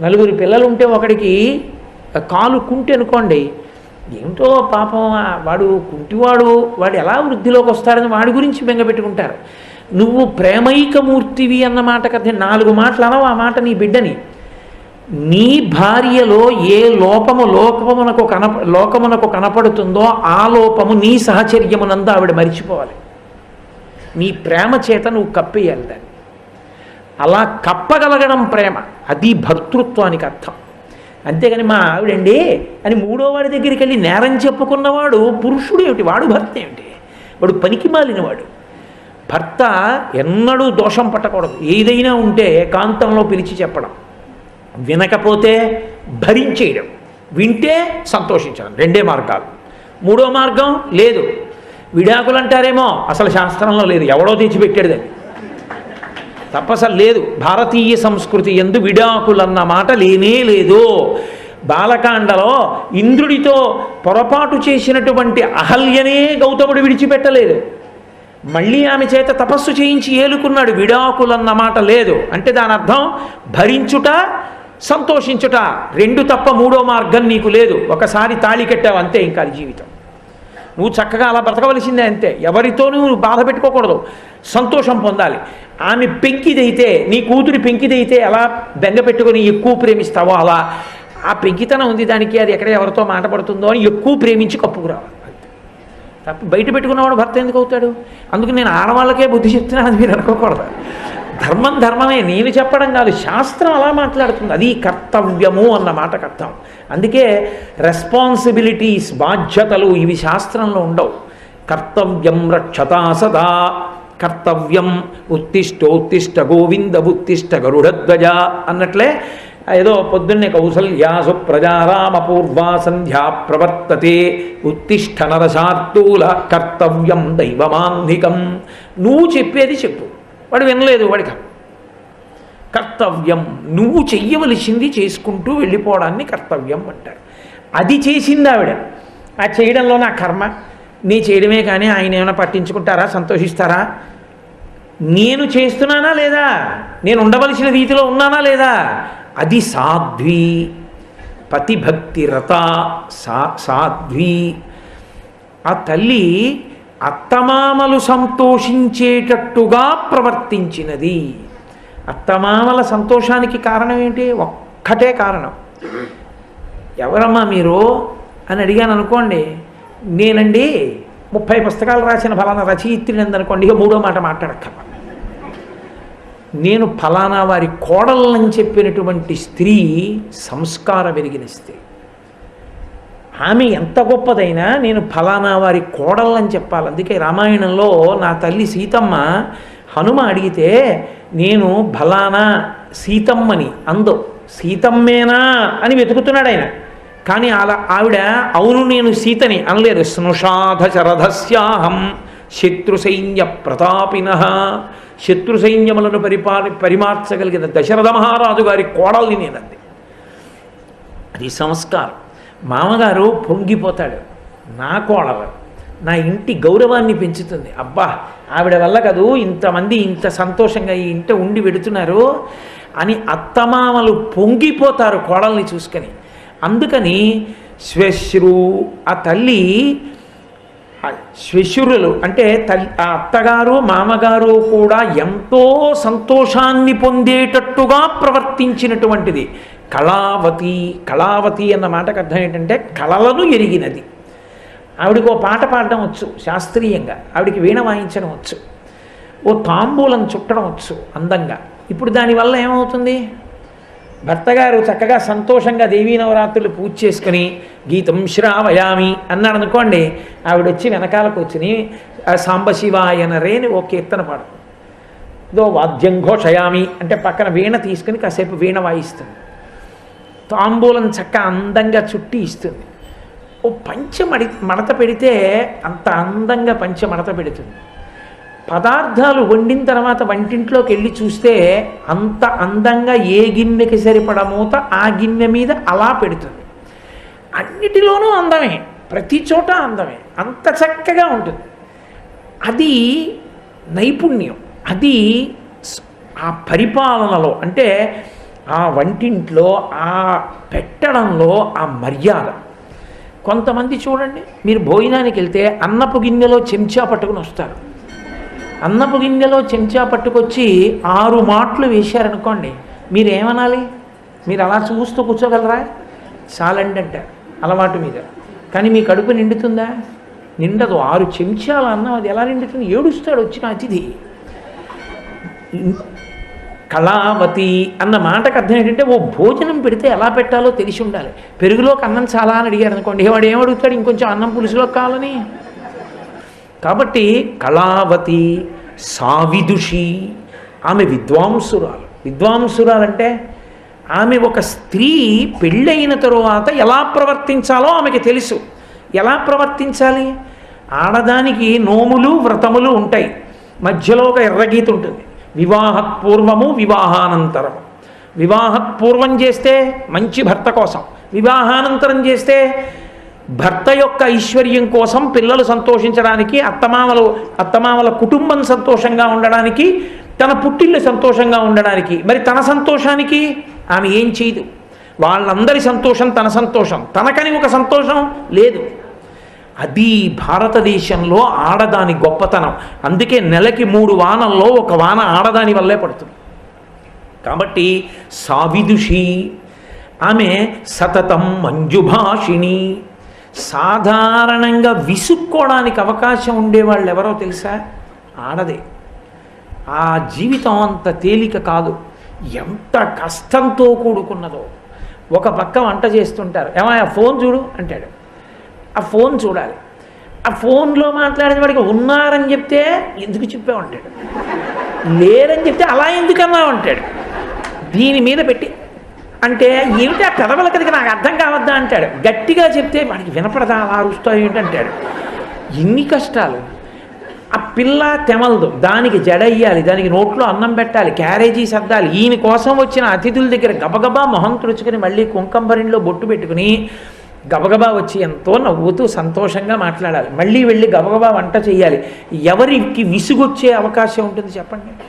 నలుగురు పిల్లలు ఉంటే ఒకడికి కాలు కుంటి అనుకోండి ఏమిటో పాపం వాడు కుంటివాడు వాడు ఎలా వృద్ధిలోకి వస్తాడని వాడి గురించి బెంగపెట్టుకుంటారు నువ్వు ప్రేమైకమూర్తివి అన్న మాట కదా నాలుగు మాటలు అనవు ఆ మాట నీ బిడ్డని. నీ భార్యలో ఏ లోపము లోకమునకు కనప లోకమునకు కనపడుతుందో ఆ లోపము నీ సహచర్యమునందు ఆవిడ మరిచిపోవాలి. నీ ప్రేమ చేత నువ్వు కప్పేయాలి దాన్ని. అలా కప్పగలగడం ప్రేమ. అది భర్తృత్వానికి అర్థం. అంతేగాని మా ఆవిడండి అని మూడో వాడి దగ్గరికి వెళ్ళి నేరం చెప్పుకున్నవాడు పురుషుడు ఏమిటి? వాడు భర్త ఏమిటి? వాడు పనికి మాలినవాడు. భర్త ఎన్నడూ దోషం పట్టకూడదు. ఏదైనా ఉంటే ఏకాంతంలో పిలిచి చెప్పడం. వినకపోతే భరించేయడం. వింటే సంతోషించడం. రెండే మార్గాలు. మూడో మార్గం లేదు. విడాకులు అంటారేమో అసలు శాస్త్రంలో లేదు. ఎవడో తెచ్చిపెట్టాడు దాన్ని తప్పసలు లేదు. భారతీయ సంస్కృతి ఎందు విడాకులన్న మాట లేనే లేదు. బాలకాండలో ఇంద్రుడితో పొరపాటు చేసినటువంటి అహల్యనే గౌతముడు విడిచిపెట్టలేదు. మళ్ళీ ఆమె చేత తపస్సు చేయించి ఏలుకున్నాడు. విడాకులన్న మాట లేదు. అంటే దాని అర్థం భరించుట సంతోషించుట రెండు తప్ప మూడో మార్గం నీకు లేదు. ఒకసారి తాళి కట్టావు అంతే ఇంకా జీవితం. నువ్వు చక్కగా అలా బ్రతకవలసిందే అంతే. ఎవరితోనూ నువ్వు బాధ పెట్టుకోకూడదు. సంతోషం పొందాలి. ఆమె పెంకిదైతే నీ కూతురి పెంకిదైతే ఎలా బెంగ పెట్టుకొని ఎక్కువ ప్రేమిస్తావో అలా. ఆ పెంకితనం ఉంది దానికి అది ఎక్కడ ఎవరితో మాటపడుతుందో అని ఎక్కువ ప్రేమించి కప్పుకురావాలి తప్ప బయట పెట్టుకున్నవాడు భర్త ఎందుకు అవుతాడు? అందుకు నేను ఆడవాళ్ళకే బుద్ధి చెప్తున్నానని మీరు అనుకోకూడదు. ధర్మం ధర్మమే నేను చెప్పడం కాదు శాస్త్రం అలా మాట్లాడుతుంది. అది కర్తవ్యము అన్న మాటకు అర్థం అందుకే రెస్పాన్సిబిలిటీస్ బాధ్యతలు ఇవి శాస్త్రంలో ఉండవు. కర్తవ్యం రక్షతా సదా. కర్తవ్యం ఉత్తిష్టోత్తిష్ట గోవింద ఉత్తిష్ట గరుడధ్వజ అన్నట్లే ఏదో పొద్దున్నే కౌసల్యాసు ప్రజారామ పూర్వా సంధ్యా ప్రవర్తతే. ఉత్తిష్ట నరశార్తూల కర్తవ్యం దైవమాంధికం. నువ్వు చెప్పేది చెప్పు. వాడు వినలేదు వాడికి. కర్తవ్యం. నువ్వు చెయ్యవలసింది చేసుకుంటూ వెళ్ళిపోవడాన్ని కర్తవ్యం అంటారు అది చేసింది ఆవిడ. ఆ చేయడంలో నా కర్మ. నీ చేయడమే కానీ ఆయన ఏమైనా పట్టించుకుంటారా? సంతోషిస్తారా? నేను చేస్తున్నానా లేదా? నేను ఉండవలసిన రీతిలో ఉన్నానా లేదా? అది సాధ్వి. పతిభక్తి రత సా సాధ్వి. ఆ తల్లి అత్తమామలు సంతోషించేటట్టుగా ప్రవర్తించినది. అత్తమామల సంతోషానికి కారణం ఏంటి? ఒక్కటే కారణం. ఎవరమ్మా మీరు? అని అడిగాను అనుకోండి నేనండి ముప్పై పుస్తకాలు రాసిన ఫలానా రచయిత్రిని అనుకోండి ఇక మూడో మాట మాట్లాడక్క నేను ఫలానా వారి కోడళ్ళని చెప్పినటువంటి స్త్రీ సంస్కార వెలిగిన స్త్రీ. ఆమె ఎంత గొప్పదైనా నేను ఫలానా వారి కోడళ్ళని చెప్పాలి. అందుకే రామాయణంలో నా తల్లి సీతమ్మ హనుమ అడిగితే నేను ఫలానా సీతమ్మని అందో సీతమ్మేనా అని వెతుకుతున్నాడు ఆయన. కానీ అలా ఆవిడ అవును నేను సీతని అనలేదు. స్నుషాధ శరథస్యాహం శత్రు సైన్య ప్రతాపిన శత్రు సైన్యములను పరిపాలి పరిమార్చగలిగిన దశరథ మహారాజు గారి కోడల్ని నేనంది. అది సంస్కారం. మామగారు పొంగిపోతాడు. నా కోడలు నా ఇంటి గౌరవాన్ని పెంచుతుంది. అబ్బా ఆవిడ వల్ల కదూ ఇంతమంది ఇంత సంతోషంగా ఈ ఇంట ఉండి పెడుతున్నారు అని అత్తమామలు పొంగిపోతారు కోడల్ని చూసుకొని. అందుకని శ్వశ్రు ఆ తల్లి శ్వశురులు అంటే తల్లి ఆ అత్తగారు మామగారు కూడా ఎంతో సంతోషాన్ని పొందేటట్టుగా ప్రవర్తించినటువంటిది. కళావతి కళావతి అన్న మాటకు అర్థం ఏంటంటే కళలను ఎరిగినది. ఆవిడకు ఓ పాట పాడడం వచ్చు శాస్త్రీయంగా. ఆవిడికి వీణ వాయించడం వచ్చు ఓ తాంబూలం చుట్టడం వచ్చు అందంగా. ఇప్పుడు దానివల్ల ఏమవుతుంది? భర్తగారు చక్కగా సంతోషంగా దేవీ నవరాత్రులు పూజ చేసుకుని గీతం శ్రావయామి అన్నాడు అనుకోండి ఆవిడ వచ్చి వెనకాల కూర్చుని ఆ సాంబశివాయన రేని ఓ కీర్తన పాడు ఇదో వాద్యం ఘోషయామి అంటే పక్కన వీణ తీసుకుని కాసేపు వీణ వాయిస్తుంది. తాంబూలం చక్క అందంగా చుట్టి ఇస్తుంది. ఓ పంచె మడి మడత పెడితే అంత అందంగా పంచె మడత పెడుతుంది. పదార్థాలు వండిన తర్వాత వంటింట్లోకి వెళ్ళి చూస్తే అంత అందంగా ఏ గిన్నెకి సరిపడ మూత ఆ గిన్నె మీద అలా పెడుతుంది. అన్నిటిలోనూ అందమే ప్రతి చోట అందమే అంత చక్కగా ఉంటుంది. అది నైపుణ్యం అది ఆ పరిపాలనలో అంటే ఆ వంటింట్లో ఆ పెట్టడంలో ఆ మర్యాద. కొంతమంది చూడండి మీరు భోజనానికి వెళ్తే అన్నపు గిన్నెలో చెంచా పట్టుకుని వస్తారు. అన్నపు గిన్నెలో చెంచా పట్టుకొచ్చి ఆరు మాటలు వేశారనుకోండి మీరేమనాలి? మీరు అలా చూస్తూ కూర్చోగలరా? చాలండి అంటారు అలవాటు మీద. కానీ మీ కడుపు నిండుతుందా? నిండదు. ఆరు చెంచాల అన్నం అది ఎలా నిండుతుంది? ఏడుస్తాడు వచ్చిన అతిథి. కళావతి అన్న మాటకు అర్థం ఏంటంటే ఓ భోజనం పెడితే ఎలా పెట్టాలో తెలిసి ఉండాలి. పెరుగులోకి అన్నం చాలా అని అడిగారు అనుకోండి వాడు ఏమడుగుతాడు ఇంకొంచెం అన్నం పులుసులోకి కావాలని. కాబట్టి కళావతి సావిదుషి ఆమె విద్వాంసురాలు. విద్వాంసురాలంటే ఆమె ఒక స్త్రీ పెళ్ళైన తరువాత ఎలా ప్రవర్తించాలో ఆమెకి తెలుసు. ఎలా ప్రవర్తించాలి? ఆడదానికి నోములు వ్రతములు ఉంటాయి. మధ్యలో ఒక ఎర్రగీత ఉంటుంది. వివాహపూర్వము వివాహానంతరము వివాహపూర్వం చేస్తే మంచి భర్త కోసం. వివాహానంతరం చేస్తే భర్త యొక్క ఐశ్వర్యం కోసం పిల్లలు సంతోషించడానికి అత్తమామలు అత్తమామల కుటుంబం సంతోషంగా ఉండడానికి తన పుట్టిల్లు సంతోషంగా ఉండడానికి. మరి తన సంతోషానికి ఆమె ఏం చేయదు. వాళ్ళందరి సంతోషం తన సంతోషం. తనకని ఒక సంతోషం లేదు. అది భారతదేశంలో ఆడదాని గొప్పతనం. అందుకే నెలకి మూడు వానల్లో ఒక వాన ఆడదాని వల్లే పడుతుంది. కాబట్టి సావిదుషి ఆమె సతతం మంజుభాషిణి. సాధారణంగా విసుక్కోవడానికి అవకాశం ఉండేవాళ్ళు ఎవరో తెలుసా? ఆడదే. ఆ జీవితం అంత తేలిక కాదు. ఎంత కష్టంతో కూడుకున్నదో. ఒక పక్క వంట చేస్తుంటారు. ఏమయ్యా ఫోన్ చూడు అంటాడు. ఆ ఫోన్ చూడాలి. ఆ ఫోన్లో మాట్లాడిన వాడికి ఉన్నారని చెప్తే ఎందుకు చెప్పావు అంటాడు. లేరని చెప్తే అలా ఎందుకన్నా అంటాడు. దీని మీద పెట్టి అంటే ఏమిటి ఆ పెదవుల కదికి నాకు అర్థం కావద్దా అంటాడు. గట్టిగా చెప్తే వాడికి వినపడదా అలా అరుస్తాయి ఏంటంటాడు ఎన్ని కష్టాలు. ఆ పిల్ల తెమలదు. దానికి జడయ్యాలి. దానికి నోట్లో అన్నం పెట్టాలి. క్యారేజీ సర్దాలి. ఈయన కోసం వచ్చిన అతిథుల దగ్గర గబగబా మొహం తుడుచుకుని మళ్ళీ కుంకంబరిలో బొట్టు పెట్టుకుని గబగబా వచ్చి ఎంతో నవ్వుతూ సంతోషంగా మాట్లాడాలి. మళ్ళీ వెళ్ళి గబగబా వంట చేయాలి. ఎవరికి విసుగొచ్చే అవకాశం ఉంటుంది చెప్పండి?